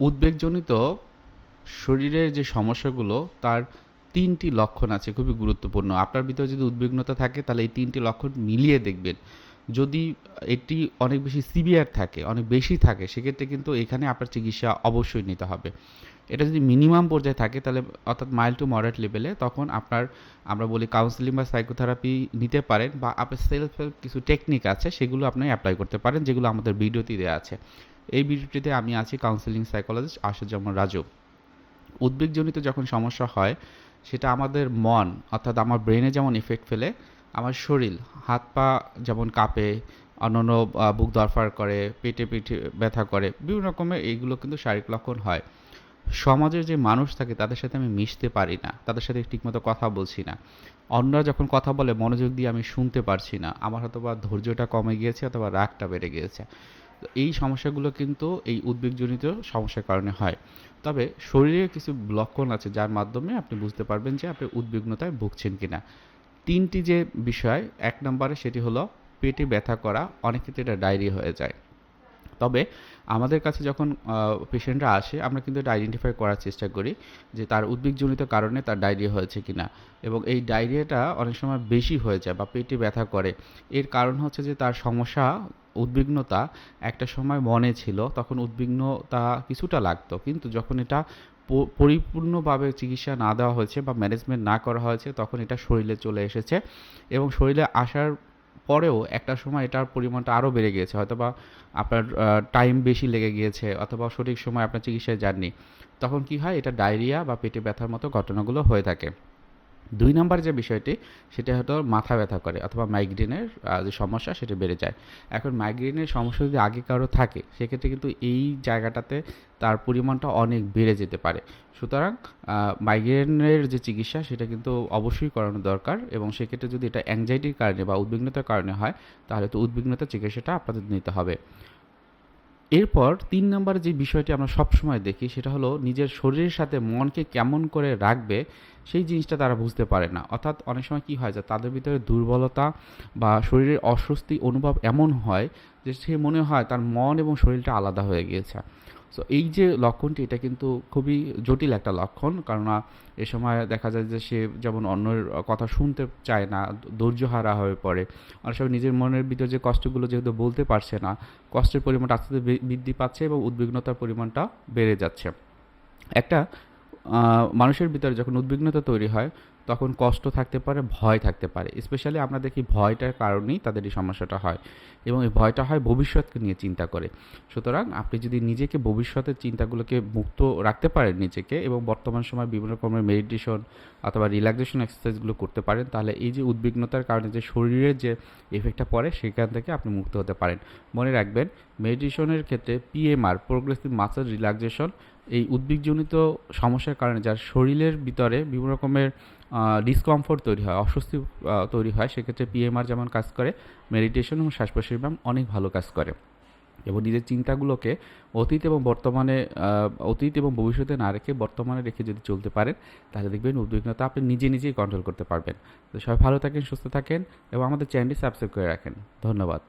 উদ্বেগজনিত শরীরের যে সমস্যাগুলো, তার তিনটি লক্ষণ আছে, খুবই গুরুত্বপূর্ণ। আপনার ভিতরে যদি উদ্বিগ্নতা থাকে, তাহলে এই তিনটি লক্ষণ মিলিয়ে দেখবেন। যদি এটি অনেক বেশি সিভিয়ার থাকে, অনেক বেশি থাকে, সেক্ষেত্রে কিন্তু এখানে আপনার চিকিৎসা অবশ্যই নিতে হবে। এটা যদি মিনিমাম পর্যায়ে থাকে, তাহলে অর্থাৎ মাইল্ড টু মডারেট লেভেলে তখন আপনার, আমরা বলি কাউন্সিলিং বা সাইকোথেরাপি নিতে পারেন বা আপনার সেলফ হেল্প কিছু টেকনিক আছে, সেগুলো আপনি অ্যাপ্লাই করতে পারেন, যেগুলো আমাদের ভিডিওতে দেওয়া আছে। এই ভিডিওটিতে আমি আছি কাউন্সিলিং সাইকোলজিস্ট আশুজ্জামান রাজু। উদ্বেগজনিত যখন সমস্যা হয়, সেটা আমাদের মন, অর্থাৎ আমার ব্রেনে যেমন ইফেক্ট ফেলে, আমার শরীর, হাত পা যেমন কাঁপে, অন্যান্য বুক দরফার করে, পেটে পিঠে ব্যথা করে, বিভিন্ন রকমের এইগুলো কিন্তু শারীরিক লক্ষণ হয়। সমাজের যে মানুষ থাকে, তাদের সাথে আমি মিশতে পারি না, তাদের সাথে ঠিকমতো কথা বলছি না। অন্যরা যখন কথা বলে, মনোযোগ দিয়ে আমি শুনতে পারছি না, আমার হয়তো বা ধৈর্যটা কমে গিয়েছে, অথবা রাগটা বেড়ে গিয়েছে। তো এই সমস্যাগুলো কিন্তু এই উদ্বেগজনিত সমস্যার কারণে হয়। তবে শরীরে কিছু লক্ষণ আছে যার মাধ্যমে আপনি বুঝতে পারবেন যে আপনি উদ্বিগ্নতায় ভুগছেন কিনা। তিনটি যে বিষয়, এক নম্বরে সেটি হলো পেটে ব্যথা করা, অনেক ক্ষেত্রে এটা ডায়রি হয়ে যায়। তবে আমাদের কাছে যখন পেশেন্টরা আসে, আমরা কিন্তু এটা আইডেন্টিফাই করার চেষ্টা করি যে তার উদ্বেগজনিত কারণে তার ডায়রিয়া হয়েছে কিনা। এবং এই ডায়রিয়াটা অনেক সময় বেশি হয়ে যায় বা পেটে ব্যথা করে। এর কারণ হচ্ছে যে তার সমস্যা, উদ্বিগ্নতা একটা সময় মনে ছিল, তখন উদ্বিগ্নতা কিছুটা লাগতো। কিন্তু যখন এটা পরিপূর্ণভাবে চিকিৎসা না দেওয়া হয়েছে বা ম্যানেজমেন্ট না করা হয়েছে, তখন এটা শরীরে চলে এসেছে। এবং শরীরে আসার পরেও একটা সময় এটার পরিমাণটা আরও বেড়ে গিয়েছে। হয়তো বা আপনার টাইম বেশি লেগে গিয়েছে অথবা সঠিক সময় আপনার চিকিৎসায় যাননি। তখন কি হয়? এটা ডায়রিয়া বা পেটে ব্যথার মতো ঘটনাগুলো হয়ে থাকে। দুই নম্বর যে বিষয়টি, সেটা হয়তো মাথা ব্যথা করে অথবা মাইগ্রেনের যে সমস্যা সেটা বেড়ে যায়। এখন মাইগ্রেনের সমস্যা যদি আগে কারও থাকে, সেক্ষেত্রে কিন্তু এই জায়গাটাতে তার পরিমাণটা অনেক বেড়ে যেতে পারে। সুতরাং মাইগ্রেনের যে চিকিৎসা, সেটা কিন্তু অবশ্যই করানো দরকার এবং সেক্ষেত্রে যদি এটা অ্যাংজাইটির কারণে বা উদ্বিগ্নতার কারণে হয়, তাহলে তো উদ্বিগ্নতার চিকিৎসাটা আপনাদের নিতে হবে। এরপর তিন নম্বর যে বিষয়টি আমরা সবসময় দেখি, সেটা হলো নিজের শরীরের সাথে মনকে কেমন করে রাখবে সেই জিনিসটা তারা বুঝতে পারে না। অর্থাৎ অনেক সময় কি হয় যে তাদের ভিতরে দুর্বলতা বা শরীরের অস্বস্তি অনুভব এমন হয় যে সে মনে হয় তার মন এবং শরীরটা আলাদা হয়ে গিয়েছে। সো এই যে লক্ষণটি, এটা কিন্তু খুবই জটিল একটা লক্ষণ। কেননা এ সময় দেখা যায় যে সে যেমন অন্যের কথা শুনতে চায় না ধৈর্য হারা হয়ে পড়ে। অনেক সময় নিজের মনের ভিতর যে কষ্টগুলো যেহেতু বলতে পারছে না, কষ্টের পরিমাণটা আস্তে আস্তে বৃদ্ধি পাচ্ছে এবং উদ্বিগ্নতার পরিমাণটা বেড়ে যাচ্ছে। একটা মানুষের ভিতরে যখন উদ্বিগ্নতা তৈরি হয়, তখন কষ্ট থাকতে পারে, ভয় থাকতে পারে। স্পেশালি আমরা দেখি ভয়টার কারণেই তাদের এই সমস্যাটা হয় এবং এই ভয়টা হয় ভবিষ্যৎকে নিয়ে চিন্তা করে। সুতরাং আপনি যদি নিজেকে ভবিষ্যতের চিন্তাগুলোকে মুক্ত রাখতে পারেন নিজেকে এবং বর্তমান সময় বিভিন্ন রকমের মেডিটেশন অথবা রিল্যাক্সেশন এক্সারসাইজগুলো করতে পারেন, তাহলে এই যে উদ্বিগ্নতার কারণে যে শরীরের যে এফেক্টটা পড়ে, সেখান থেকে আপনি মুক্ত হতে পারেন। মনে রাখবেন মেডিটেশনের ক্ষেত্রে পিএমআর প্রোগ্রেসিভ মাসেল রিল্যাক্সেশন এই উদ্বিগজনিত সমস্যার কারণে যার শরীরের ভিতরে বিভিন্ন রকমের ডিসকমফোর্ট তৈরি হয়, অস্বস্তি তৈরি হয়, সেক্ষেত্রে পিএমআর যেমন কাজ করে মেডিটেশন এবং শ্বাস প্রশ্বাস ব্যায়াম অনেক ভালো কাজ করে। এবং নিজের চিন্তাগুলোকে অতীত এবং বর্তমানে অতীত এবং ভবিষ্যতে না রেখে বর্তমানে রেখে যদি চলতে পারেন, তাহলে দেখবেন উদ্বিগ্নতা আপনি নিজে নিজেই কন্ট্রোল করতে পারবেন। তো সবাই ভালো থাকেন, সুস্থ থাকেন এবং আমাদের চ্যানেলটি সাবস্ক্রাইব করে রাখেন। ধন্যবাদ।